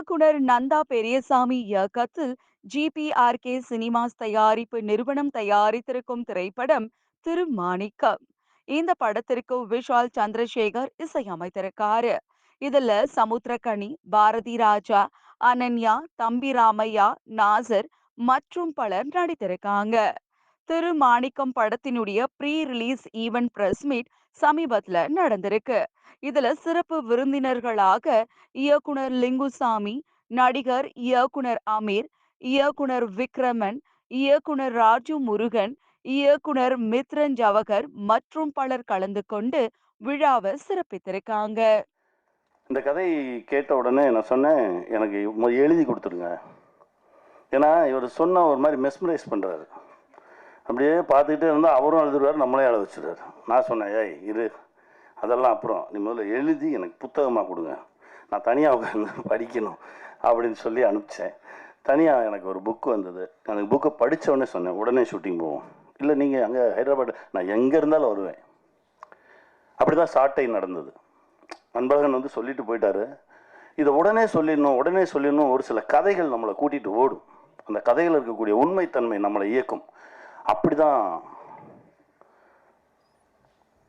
இயக்குனர் நந்தா பெரியசாமி இயக்கத்தில் ஜிபிஆர்கே சினிமாஸ் தயாரிப்பு நிறுவனம் தயாரித்திருக்கும் திரைப்படம் திருமாணிக்கம். இந்த படத்திற்கு விஷால் சந்திரசேகர் இசையமைத்திருக்காரு. இதுல சமுத்திரகனி பாரதி ராஜா அனன்யா தம்பி ராமையா நாசர் மற்றும் பலர் நடித்திருக்காங்க. திரு மாணிக்கம் படத்தினுடைய pre release event press meet சமீபத்துல நடந்திருக்கு. இதுல சிறப்பு விருந்தினர்களாக இயக்குனர் லிங்குசாமி நடிகர் இயக்குனர் அமீர் இயக்குனர் விக்ரமன் இயக்குனர் ராஜு முருகன் இயக்குனர் மித்ரன் ஜவகர் மற்றும் பலர் கலந்து கொண்டு விழாவை சிறப்பித்திருக்காங்க. இந்த கதை கேட்ட உடனே நான் சொன்னேன் எனக்கு எழுதி கொடுத்துருங்க ஏன்னா இவர் சொன்ன ஒரு மாதிரி மெஸ்மரைஸ் பண்ணுறாரு அப்படியே பார்த்துக்கிட்டே இருந்தால் அவரும் எழுதுருவார் நம்மளே எழுத வச்சுருவார். நான் சொன்னேன் ஏய் இரு. அதெல்லாம் அப்புறம் நீ முதல்ல எழுதி எனக்கு புத்தகமாக கொடுங்க. நான் தனியாக உட்காந்து படிக்கணும் அப்படின்னு சொல்லி அனுப்பிச்சேன். தனியாக எனக்கு ஒரு புக்கு வந்தது. எனக்கு புக்கை படிச்ச உடனே சொன்னேன் உடனே ஷூட்டிங் போவோம். இல்லை நீங்கள் அங்கே ஹைதராபாத் நான் எங்கே இருந்தாலும் வருவேன். அப்படி தான் சாட்டை நடந்தது. அன்பழகன் வந்து சொல்லிட்டு போயிட்டாரு. இதை உடனே சொல்லிடணும் உடனே சொல்லிடணும். ஒரு சில கதைகள் நம்மளை கூட்டிகிட்டு ஓடும். அந்த கதைகள் இருக்கக்கூடிய உண்மைத்தன்மை நம்மளை இயக்கும். அப்படிதான்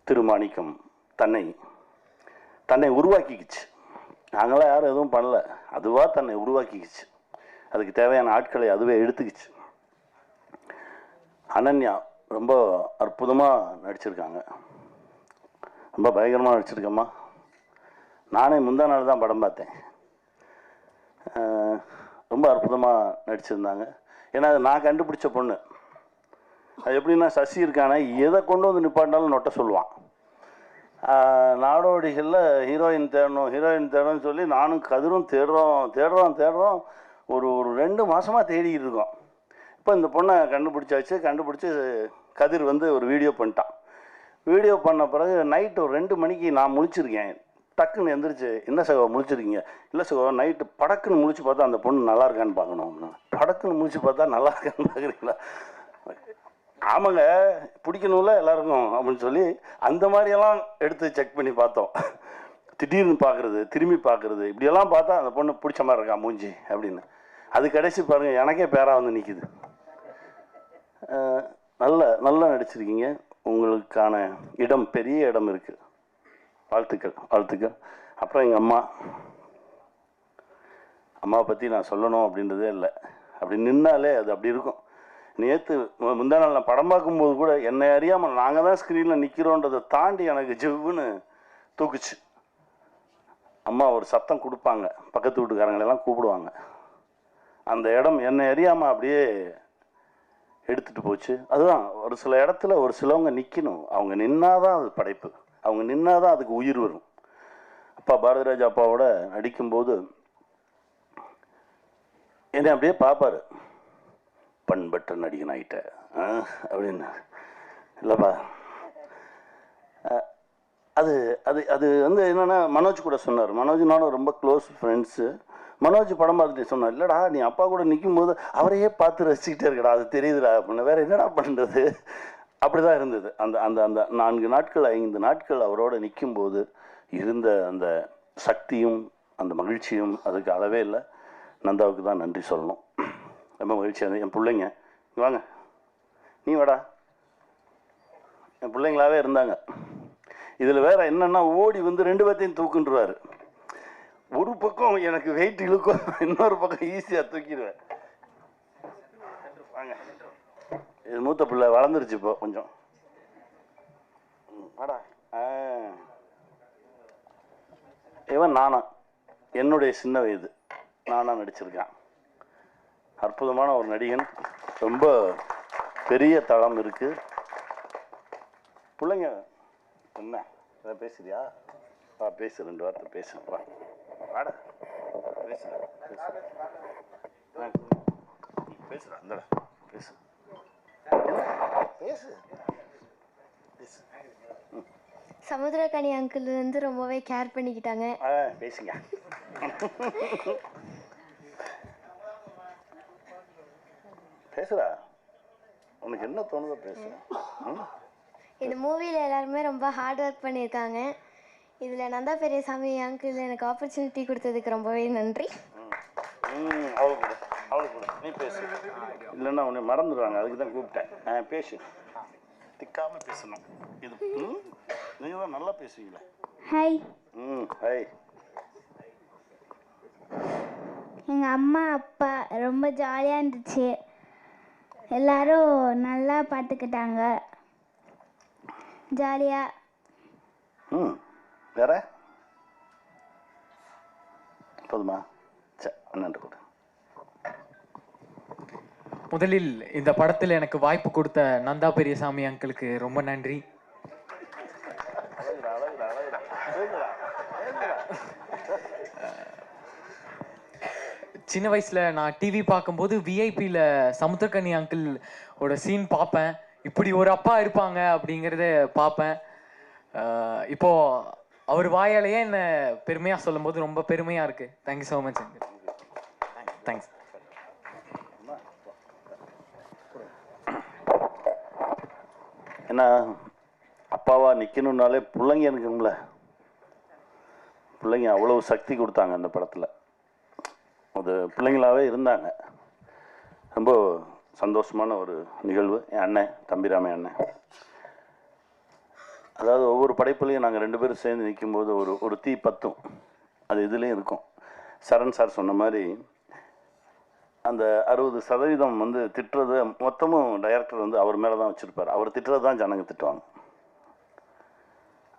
திருமாணிக்கம் தன்னை தன்னை உருவாக்கிக்கிச்சு. நாங்களாம் யாரும் எதுவும் பண்ணல. அதுவாக தன்னை உருவாக்கிக்கிச்சு. அதுக்கு தேவையான ஆட்களை அதுவே எடுத்துக்கிச்சு. அனன்யா ரொம்ப அற்புதமாக நடிச்சிருக்காங்க. ரொம்ப பயங்கரமாக நடிச்சிருக்கம்மா. நானே முந்தா நாள் தான் படம் பார்த்தேன். ரொம்ப அற்புதமாக நடிச்சிருந்தாங்க. ஏன்னா அது நான் கண்டுபிடிச்ச பொண்ணு. அது எப்படின்னா சசி இருக்கானே எதை கொண்டு வந்து நிப்பாட்டினாலும் நொட்ட சொல்லுவான். நாடோடிகளில் ஹீரோயின் தேடணும் ஹீரோயின் தேடணும்னு சொல்லி நானும் கதிரும் தேடுறோம் தேடுறோம் தேடுறோம். ஒரு ஒரு ரெண்டு மாதமாக தேடிக்கிட்டு இருக்கோம். இப்போ இந்த பொண்ணை கண்டுபிடிச்சாச்சு. கண்டுபிடிச்சி கதிர் வந்து ஒரு வீடியோ பண்ணிட்டான். வீடியோ பண்ண பிறகு நைட்டு ஒரு ரெண்டு மணிக்கு நான் முழிச்சிருக்கேன். டக்குன்னு எந்திரிச்சு என்ன சகோ முழிச்சிருக்கீங்க? இல்லை சகோ நைட்டு படக்குன்னு முழிச்சு பார்த்தா அந்த பொண்ணு நல்லா இருக்கான்னு பார்க்கணும். படக்குன்னு முழிச்சு பார்த்தா நல்லா இருக்கான்னு பார்க்குறீங்களா? ஆமாங்க பிடிக்கணும்ல எல்லாருக்கும் அப்படின்னு சொல்லி அந்த மாதிரியெல்லாம் எடுத்து செக் பண்ணி பார்த்தோம். திடீர்னு பார்க்குறது திரும்பி பார்க்குறது இப்படியெல்லாம் பார்த்தா அந்த பொண்ணு பிடிச்ச மாதிரி இருக்கா மூஞ்சி அப்படின்னு. அது கடைசி பாருங்கள் எனக்கே பேராக வந்து நிற்கிது நல்ல நல்லா நடிச்சிருக்கீங்க. உங்களுக்கான இடம் பெரிய இடம் இருக்குது வாழ்த்துக்கள் வாழ்த்துக்கள். அப்புறம் எங்கள் அம்மா. அம்மாவை பற்றி நான் சொல்லணும் அப்படின்றதே இல்லை. அப்படி நின்னாலே அது அப்படி இருக்கும். நேற்று முந்தா நாள் நான் படம் பார்க்கும்போது கூட என்னை அறியாமல் நாங்கள் தான் ஸ்க்ரீனில் நிற்கிறோன்றதை தாண்டி எனக்கு ஜிவ்வுன்னு தூக்குச்சு. அம்மா ஒரு சத்தம் கொடுப்பாங்க. பக்கத்து வீட்டுக்காரங்களெல்லாம் கூப்பிடுவாங்க. அந்த இடம் என்னை அறியாமல் அப்படியே எடுத்துட்டு போச்சு. அதுதான் ஒரு சில இடத்துல ஒரு சிலவங்க நிற்கணும் அவங்க நின்னாதான் அது படைப்பு. அவங்க நின்னாதான் அதுக்கு உயிர் வரும். அப்பா பாரதிராஜா அப்பாவோட நடிக்கும்போது என்னை அப்படியே பார்ப்பாரு. பண்பற்ற நடிகன் ஆகிட்ட அப்படின்னு இல்லைப்பா. அது அது அது வந்து என்னென்னா மனோஜ் கூட சொன்னார். மனோஜ் நானும் ரொம்ப க்ளோஸ் ஃப்ரெண்ட்ஸு மனோஜ் படம் பார்த்துட்டு சொன்னார் இல்லைடா நீ அப்பா கூட நிற்கும் போது அவரையே பார்த்து ரசிச்சுக்கிட்டே இருக்கடா அது தெரியுதுடா அப்படின்னு. வேற என்னடா பண்ணுறது அப்படி தான் இருந்தது. அந்த அந்த அந்த நான்கு நாட்கள் ஐந்து நாட்கள் அவரோட நிற்கும்போது இருந்த அந்த சக்தியும் அந்த மகிழ்ச்சியும் அதுக்கு அளவே இல்லை. நந்தாவுக்கு தான் நன்றி சொல்லணும். ரொம்ப மகிழ்ச்சியாக இருந்தது என் பிள்ளைங்க. வாங்க. நீ வாடா. என் பிள்ளைங்களாவே இருந்தாங்க. இதில் வேற என்னென்னா ஓடி வந்து ரெண்டு பேர்த்தையும் தூக்குன்றாரு ஒரு பக்கம் எனக்கு வெயிட் இழுக்கும் இன்னொரு பக்கம் ஈஸியாக தூக்கிடுவேன். வாங்க. இது மூத்த பிள்ளை வளர்ந்துருச்சு இப்போ கொஞ்சம். வாடா. ஆ. இவன் நானா. என்னுடைய சின்ன வயது. நானா நடிச்சிருக்கான். அற்புதமான ஒரு நடிகன். ரொம்ப பெரிய தளம் இருக்கு. பிள்ளைங்க என்ன? ஏதாவது பேசுறியா? வா பேசு ரெண்டு வார்த்தை பேசு. வா. வாடா. பேசு. பேசு ஆ. பேசுடா இந்தடா பேசு. பேசு. பேசு. சமுத்திரக்கனி அங்கிள் வந்து ரொம்பவே கேர் பண்ணிக்கிட்டாங்க. ஆ பேசுங்க. பேசுடா உனக்கு என்ன தோணுதோ பேசு? இந்த மூவியில் எல்லாருமே ரொம்ப ஹார்ட் ஒர்க் பண்ணியிருக்காங்க. இதில் நந்தா பெரியசாமி அங்கிள் எனக்கு ஆப்பர்ச்சுனிட்டி கொடுத்ததுக்கு ரொம்பவே நன்றி. ம் அவளுக்கு அவளுக்கு நீ பேசு. இல்லைன்னா உன்னை மறந்துடுவாங்க அதுக்கு தான் கூப்பிட்டேன். ஆ பேசு. திக்காமல் பேசணும். இது ம்? நீங்கள் தான் நல்லா பேசுவீங்களே. ஹாய் ம் ஹை எங்கள் அம்மா அப்பா ரொம்ப ஜாலியாக இருந்துச்சு. எல்லாரும் நல்லா பார்த்துக்கிட்டாங்க ஜாலியாக ம் வேற? போதுமா? சரி அண்ணன் கொடு முதலில் இந்த படத்தில் எனக்கு வாய்ப்பு கொடுத்த நந்தா பெரியசாமி அங்கிளுக்கு ரொம்ப நன்றி. சின்ன வயசுல நான் டிவி பார்க்கும்போது விஐபியில் சமுத்திரக்கனி அங்கிள் ஓட சீன் பார்ப்பேன். இப்படி ஒரு அப்பா இருப்பாங்க அப்படிங்கிறத பார்ப்பேன். இப்போது இப்போ அவர் வாயாலேயே என்ன பெருமையா சொல்லும்போது ரொம்ப பெருமையா இருக்கு. Thank you so much uncle thanks ஏன்னா அப்பாவா நிற்கணுன்னாலே பிள்ளைங்க இருக்கும்ல. பிள்ளைங்க அவ்வளவு சக்தி கொடுத்தாங்க அந்த படத்தில். அது பிள்ளைங்களாகவே இருந்தாங்க. ரொம்ப சந்தோஷமான ஒரு நிகழ்வு. என் அண்ணன் தம்பிராம அண்ணன். அதாவது ஒவ்வொரு படைப்புலையும் நாங்கள் ரெண்டு பேரும் சேர்ந்து நிற்கும்போது ஒரு ஒரு தீ பத்தும். அது இதுலேயும் இருக்கும். சரண் சார் சொன்ன மாதிரி அந்த அறுபது சதவீதம் வந்து திட்டுறது மொத்தமும் டைரக்டர் வந்து அவர் மேலே தான் வச்சுருப்பார். அவர் திட்டுறது தான் ஜனங்க திட்டுவாங்க.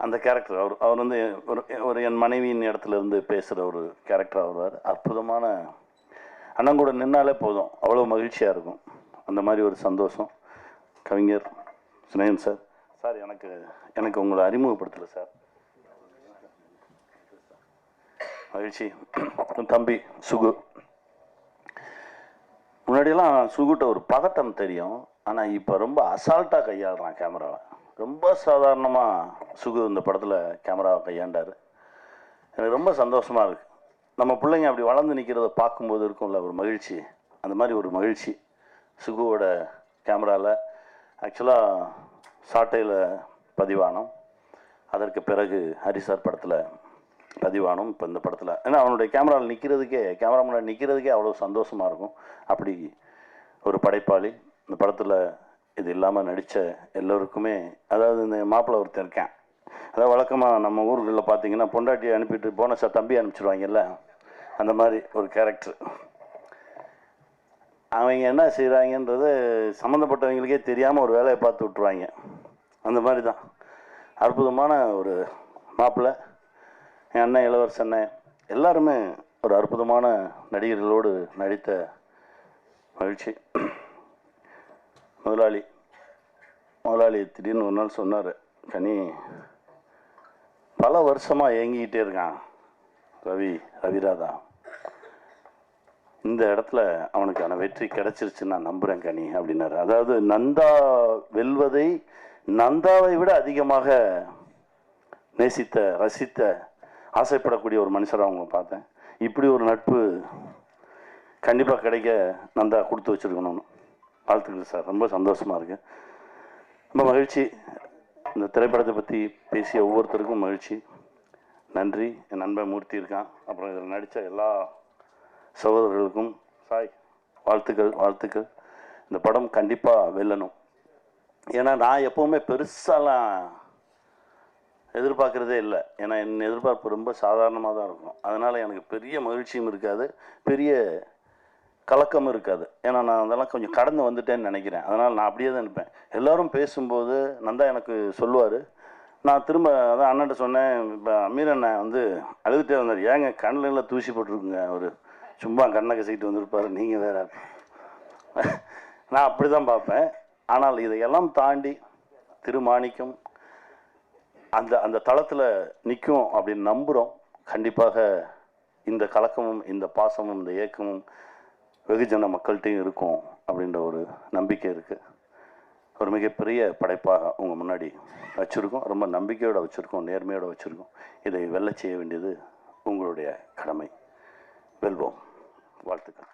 அந்த கேரக்டர் அவர் அவர் வந்து ஒரு ஒரு என் மனைவியின் இடத்துல இருந்து பேசுகிற ஒரு கேரக்டர் வருவார் அற்புதமான அண்ணன் கூட நின்னாலே போதும். அவ்வளோ மகிழ்ச்சியாக இருக்கும். அந்த மாதிரி ஒரு சந்தோஷம். கவிஞர் சுனேன் சார். சார் எனக்கு எனக்கு உங்களை அறிமுகப்படுத்தலை சார். மகிழ்ச்சி. தம்பி சுகு. முன்னாடியெல்லாம் சுகுட்ட ஒரு பதட்டம் தெரியும். ஆனால் இப்போ ரொம்ப அசால்ட்டாக கையாளுறான் கேமராவை ரொம்ப சாதாரணமாக சுகு இந்த படத்தில் கேமராவை கையாண்டார். எனக்கு ரொம்ப சந்தோஷமாக இருக்குது நம்ம பிள்ளைங்க அப்படி வளர்ந்து நிற்கிறத பார்க்கும்போது இருக்கும்ல ஒரு மகிழ்ச்சி. அந்த மாதிரி ஒரு மகிழ்ச்சி சுகுவோட கேமராவில் ஆக்சுவலாக சாட்டையில் பதிவானோம். அதற்கு பிறகு ஹரிசார் படத்தில் பதிவானோம். இப்போ இந்த படத்தில். ஏன்னா அவனுடைய கேமராவில் நிற்கிறதுக்கே கேமரா முன்னாடி நிற்கிறதுக்கே அவ்வளோ சந்தோஷமாக இருக்கும். அப்படி ஒரு படைப்பாளி. இந்த படத்தில் இது இல்லாமல் நடித்த எல்லோருக்குமே அதாவது இந்த மாப்பிள்ளை ஒருத்தன் இருக்கேன். அதாவது வழக்கமாக நம்ம ஊர்களில் பார்த்தீங்கன்னா பொண்டாட்டியை அனுப்பிட்டு போனஸை தம்பி அனுப்பிச்சிடுவாங்கல்ல அந்த மாதிரி ஒரு கேரக்டர் அவங்க என்ன செய்கிறாங்கன்றது சம்மந்தப்பட்டவங்களுக்கே தெரியாமல் ஒரு வேலையை பார்த்து விட்ருவாங்க அந்த மாதிரி தான் அற்புதமான ஒரு மாப்பிள்ளை என் அண்ணன் இளவரசன் அண்ணன். எல்லாருமே ஒரு அற்புதமான நடிகர்களோடு நடித்த மகிழ்ச்சி. முதலாளி. முதலாளி திடீர்னு ஒரு நாள் சொன்னார் கனி பல வருஷமாக ஏங்கிக்கிட்டே இருக்கான் ரவி ரவிராதா. இந்த இடத்துல அவனுக்கான வெற்றி கிடைச்சிருச்சு நான் நம்புகிறேன் கனி அப்படின்னாரு. அதாவது நந்தா வெல்வதை நந்தாவை விட அதிகமாக நேசித்த ரசித்த ஆசைப்படக்கூடிய ஒரு மனுஷராக அவங்க பார்த்தேன். இப்படி ஒரு நட்பு கண்டிப்பாக கிடைக்க நந்தா கொடுத்து வச்சுருக்கணும்னு வாழ்த்துக்கள் சார். ரொம்ப சந்தோஷமாக இருக்கு. ரொம்ப மகிழ்ச்சி. இந்த திரைப்படத்தை பற்றி பேசிய ஒவ்வொருத்தருக்கும் மகிழ்ச்சி. நன்றி. என் நண்பன் மூர்த்தி இருக்கான். அப்புறம் இதில் நடித்த எல்லா சகோதரர்களுக்கும் சாய் வாழ்த்துக்கள் வாழ்த்துக்கள். இந்த படம் கண்டிப்பாக வெல்லணும். ஏன்னா நான் எப்போவுமே பெருசாலாம் எதிர்பார்க்குறதே இல்லை. ஏன்னா என் எதிர்பார்ப்பு ரொம்ப சாதாரணமாக தான் இருக்கும். அதனால் எனக்கு பெரிய மகிழ்ச்சியும் இருக்காது. பெரிய கலக்கம் இருக்காது. ஏன்னா நான் அதெல்லாம் கொஞ்சம் கடந்து வந்துட்டேன்னு நினைக்கிறேன். அதனால் நான் அப்படியே தான் இருப்பேன். எல்லோரும் பேசும்போது நந்தா எனக்கு சொல்லுவார். நான் திரும்ப அதான் அண்ணன்ட்ட சொன்னேன் இப்போ அமீர் அண்ணன் வந்து அழுதுகிட்டே வந்தார். ஏங்க கண்ணில் எல்லாம் தூசி போட்டிருக்குங்க. அவர் சும்மா கண்ணை கசிக்கிட்டு வந்திருப்பார். நீங்கள் வேற. நான் அப்படி தான் பார்ப்பேன். ஆனால் இதையெல்லாம் தாண்டி திருமாணிக்கம் அந்த அந்த தளத்தில் நிற்கும் அப்படின்னு நம்புகிறோம் கண்டிப்பாக இந்த கலக்கமும் இந்த பாசமும் இந்த ஏக்கமும் வெகுஜன மக்கள்கிட்டையும் இருக்கும் அப்படின்ற ஒரு நம்பிக்கை இருக்குது ஒரு மிகப்பெரிய படைப்பாக உங்கள் முன்னாடி வச்சுருக்கோம். ரொம்ப நம்பிக்கையோடு வச்சுருக்கோம் நேர்மையோடு வச்சுருக்கோம். இதை வெல்ல செய்ய வேண்டியது உங்களுடைய கடமை. வெல்வோம். வாழ்த்துக்கள்.